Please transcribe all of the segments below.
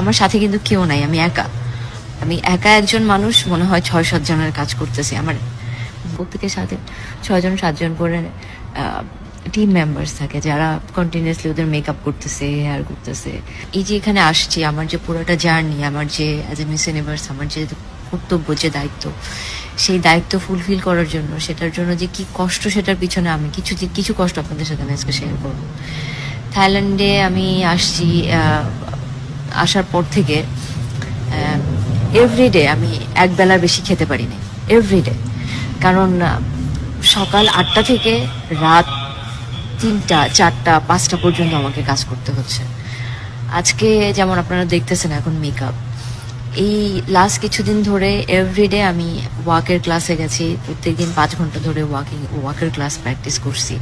আমার সাথে কিন্তু কেউ নাই, আমি একা। আমি একা একজন মানুষ, মনে হয় ছয়, সাত জনের কাজ করতেছি। আমার প্রত্যেকের সাথে ছয়জন সাতজন করে টিম মেম্বার্স থাকে, যারা কন্টিনিউয়াসলি ওদের মেকআপ করতেছে হেয়ার করতেছে। এই যে এখানে আসছি, আমার যে পুরোটা জার্নি আমার যে অ্যাজ এ মিস ইউনিভার্স আমার যে কর্তব্য, যে দায়িত্ব, সেই দায়িত্ব ফুলফিল করার জন্য, সেটার জন্য যে কি কষ্ট, সেটার পিছনে আমি কিছু কিছু কষ্ট আপনাদের সাথে আমি আজকে শেয়ার করব। থাইল্যান্ডে আমি আসছি আসার পর থেকে এভরিডে আমি এক বেলার বেশি খেতে পারি না এভরিডে কারণ সকাল আটটা থেকে রাত তিনটা, চারটা, পাঁচটা পর্যন্ত আমাকে কাজ করতে হচ্ছে। আজকে যেমন আপনারা দেখতেছেন এখন মেকআপ এই লাস্ট কিছুদিন ধরে এভরিডে আমি ওয়াকের ক্লাসে গেছি, প্রত্যেকদিন পাঁচ ঘণ্টা ধরে ওয়াকিং ওয়াকের ক্লাস প্র্যাকটিস করছি।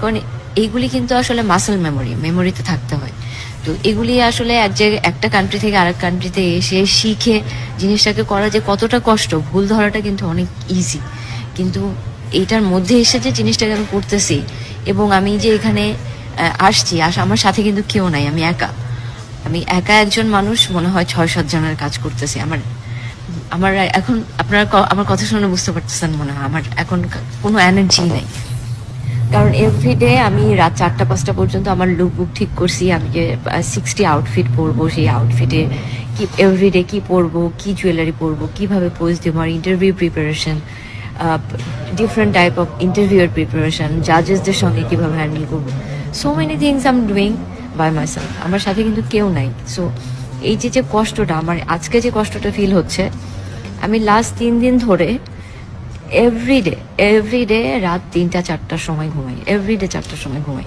কারণ এইগুলি কিন্তু আসলে মাসেল মেমোরি মেমোরিতে থাকতে হয়। তো এগুলি আসলে এক জায়গায়, একটা কান্ট্রি থেকে আরেক কান্ট্রিতে এসে শিখে জিনিসটাকে করা যে কতটা কষ্ট, ভুল ধরাটা কিন্তু অনেক ইজি কিন্তু এইটার মধ্যে এসে যে জিনিসটাকে আমি করতেছি এবং আমি যে এখানে আসছি, আস, আমার সাথে কিন্তু কেউ নাই, আমি একা। আমি একা একজন মানুষ, মনে হয় ছয় সাত জনের কাজ করতেছি। আমার আমার এখন, আপনারা আমার কথা শুনে বুঝতে পারতেছেন মনে হয়, আমার এখন কোনো এনার্জি নাই। কারণ এভরিডে আমি রাত চারটা, পাঁচটা পর্যন্ত আমার লুক বুক ঠিক করছি। আমি যে সিক্সটি আউটফিট পরবো, সেই আউটফিটে কি এভরিডে কি পরবো, কি জুয়েলারি পরবো, কীভাবে পোজ দেবো আমার interview preparation different type of ইন্টারভিউয়ের প্রিপারেশন জাজেসদের সঙ্গে কীভাবে হ্যান্ডেল করব। So many things I'm doing by myself আমার সাথে কিন্তু কেউ নাই। সো এই যে যে কষ্টটা, আমার আজকে যে কষ্টটা ফিল হচ্ছে, আমি লাস্ট তিন দিন ধরে এভরিডে এভরিডে রাত তিনটা, চারটার সময় ঘুমাই। এভরিডে চারটার সময় ঘুমাই।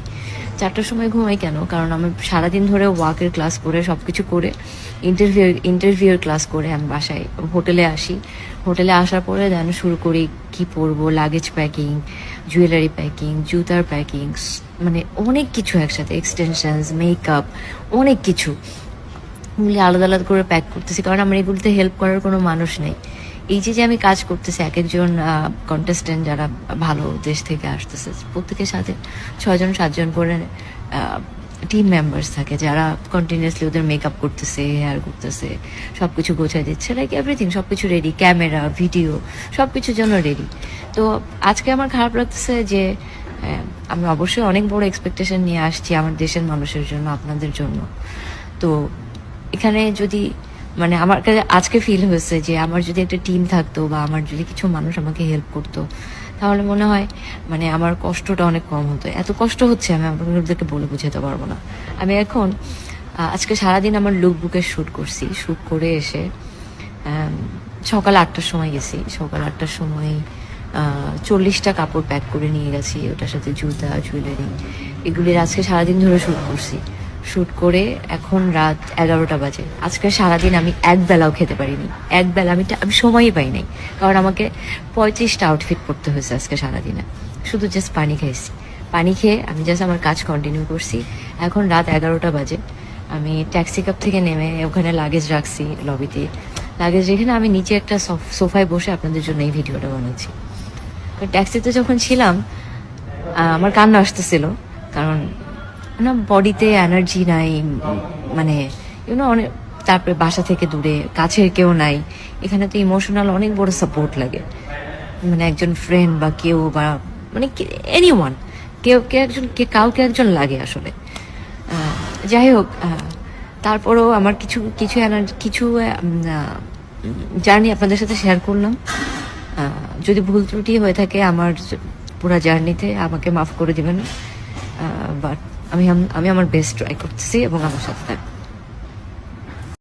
চারটার সময় ঘুমাই কেন? কারণ আমি সারাদিন ধরে ওয়াকের ক্লাস করে সব কিছু করে ইন্টারভিউ ইন্টারভিউর ক্লাস করে আমি বাসায়, হোটেলে আসি। হোটেলে আসার পরে দেন শুরু করি কি পরবো লাগেজ প্যাকিং জুয়েলারি প্যাকিং জুতার প্যাকিং মানে অনেক কিছু একসাথে এক্সটেনশনস মেকআপ অনেক কিছু। আলাদা আলাদা করে প্যাক করতেছি। কারণ আমার এগুলিতে হেল্প করার কোনো মানুষ নেই। এই যে যে আমি কাজ করতেছি এক একজন কন্টেস্টেন্ট যারা ভালো দেশ থেকে আসতেছে, প্রত্যেকের সাথে ছয়জন, সাতজন করে টিম মেম্বার্স থাকে যারা কন্টিনিউসলি ওদের মেকআপ করতেছে হেয়ার করতেছে সব কিছু গোছায় দিচ্ছে লাইক এভরিথিং সব কিছু রেডি ক্যামেরা ভিডিও সব কিছুর জন্য রেডি তো আজকে আমার খারাপ লাগতেছে যে আমি অবশ্যই অনেক বড় এক্সপেকটেশন নিয়ে আসছি আমার দেশের মানুষের জন্য, আপনাদের জন্য। তো এখানে যদি মানে আমার কাছে আজকে ফিল হয়েছে যে আমার যদি একটা টিম থাকতো বা আমার যদি কিছু মানুষ আমাকে হেল্প করতো, তাহলে মনে হয় মানে আমার কষ্টটা অনেক কম হতো। এত কষ্ট হচ্ছে, আমি আপনাদেরকে বলে বুঝাতে পারব না। আমি এখন আজকে সারাদিন আমার লুক বুকের শ্যুট করছি। শ্যুট করে এসে সকাল আটটার সময় গেছি। সকাল আটটার সময় চল্লিশটা কাপড় প্যাক করে নিয়ে গেছি। ওটার সাথে জুতা জুয়েলারি এগুলির আজকে সারাদিন ধরে শ্যুট করছি। শ্যুট করে এখন রাত এগারোটা বাজে। আজকে সারাদিন আমি এক বেলাও খেতে পারিনি। এক বেলা আমি আমি সময়ই পাই নাই। কারণ আমাকে পঁয়ত্রিশটা আউটফিট পরতে হয়েছে আজকে সারাদিনে। শুধু জাস্ট পানি খাইছি। পানি খেয়ে আমি জাস্ট আমার কাজ কন্টিনিউ করছি। এখন রাত এগারোটা বাজে। আমি ট্যাক্সি কাপ থেকে নেমে ওখানে লাগেজ রাখছি লবিতে লাগেজ রেখে না আমি নিচে একটা সোফ- সোফায় বসে আপনাদের জন্য এই ভিডিওটা বানাচ্ছি। ট্যাক্সিতে যখন ছিলাম আমার কান্না আসতেছিল। কারণ না বডিতে এনার্জি নাই মানে ইউনো অনেক, তারপরে বাসা থেকে দূরে, কাছের কেউ নাই, এখানে তো ইমোশনাল অনেক বড় সাপোর্ট লাগে। মানে একজন ফ্রেন্ড বা কেউ বা মানে এনি ওয়ান কেউ, কে একজন, কে কাউকে একজন লাগে আসলে। যাই হোক তারপরেও আমার কিছু কিছু এনার্জি কিছু জার্নি আপনাদের সাথে শেয়ার করলাম। যদি ভুল ত্রুটি হয়ে থাকে আমার পুরো জার্নিতে আমাকে মাফ করে দিবেন। বাট আমি আমি আমার বেস্ট ট্রাই করতেছি এবং আমার সাথে